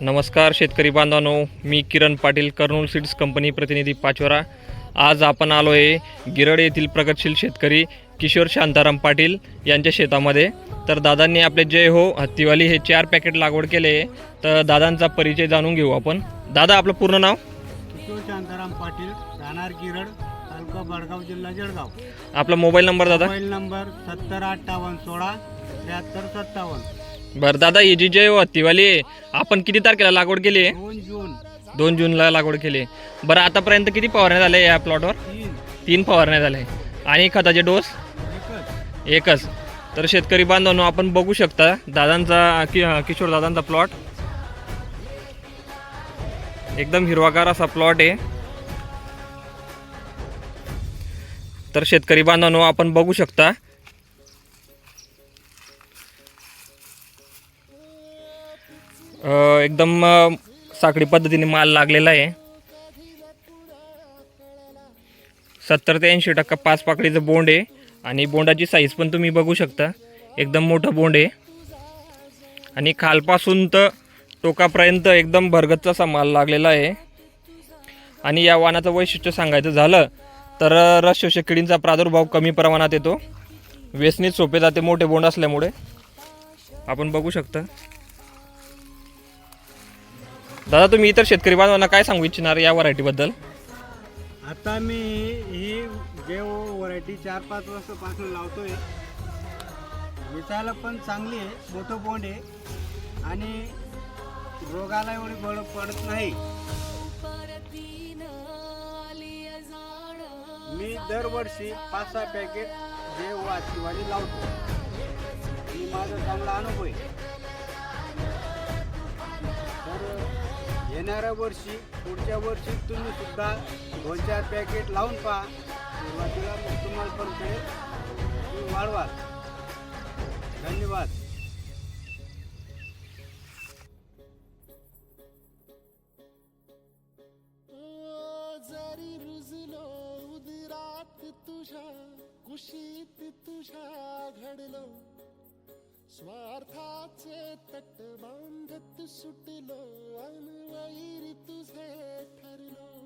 नमस्कार शेतकरी बांधवांनो मी किरण पाटील कर्नूल सीड्स कंपनी प्रतिनिधी पाचोरा. आज आपण आलो आहे गिरड येथील प्रगतशील शेतकरी किशोर शांताराम पाटील यांच्या शेतामध्ये. तर दादांनी आपले जय हो हत्तीवाली हे चार पॅकेट लागवड केले तर दादांचा परिचय जाणून घेऊ आपण. दादा आपलं पूर्ण नाव? किशोर शांताराम पाटील राहणार गिरड तालुका बडगाव जिल्हा जळगाव. आपला मोबाईल नंबर दादा? मोबाईल नंबर सत्तर अठ्ठावन्न सोळा त्र्याहत्तर सत्तावन्न. बरं दादा ही जी जय हो हत्तीवाली आहे आपण किती तारखेला लागवड केली आहे? दोन जून. दोन जूनला लागवड केली आहे. बरं आतापर्यंत किती फवारण्या झाल्या या प्लॉटवर? तीन. फवारण्या झाल्या आणि खताचे डोस? एकच. एकच. तर शेतकरी बांधवांनो आपण बघू शकता दादांचा कि किशोर दादांचा प्लॉट. एकदम हिरवागार असा प्लॉट आहे. तर शेतकरी बांधवांनो आपण बघू शकता एकदम साखळी पद्धतीने माल लागलेला आहे. सत्तर ते ऐंशी टक्का पाच पाकडीचं बोंड आहे आणि बोंडाची साईज पण तुम्ही बघू शकता. एकदम मोठं बोंड आहे. आणि खालपासून तर टोकापर्यंत एकदम भरगतचा असा माल लागलेला आहे. आणि या वानाचं वैशिष्ट्य सांगायचं झालं तर रस शोषक किडींचा प्रादुर्भाव कमी प्रमाणात येतो. व्यसनीत सोपे जाते मोठे बोंड असल्यामुळे. आपण बघू शकता. दादा तुम्ही इतर शेतकरी बांधवांना काय सांगू इच्छिणार या व्हरायटीबद्दल? आता मी ही जे व्हरायटी चार पाच वर्षापासून लावतोय. दिसायला पण चांगली आहे मोठं बोंड आहे. आणि रोगाला एवढी बळ पडत नाही. मी दरवर्षी पाच सहा पॅकेट जे वाचीवाली लावतो. आणि माझा चांगला अनुभव आहे. येणाऱ्या वर्षी पुढच्या वर्षी तुम्ही सुद्धा दोन चार पॅकेट लावून पहा. सुरुवातीला मग तुम्हाला पण ते तुम्ही वाढवाल. धन्यवाद. जरी रुजलो उदिरात तुझ्या कुशीत तुझ्या घडलो. स्वार्थाचे तट बांधत सुटलो अनवैर तुझे ठरलो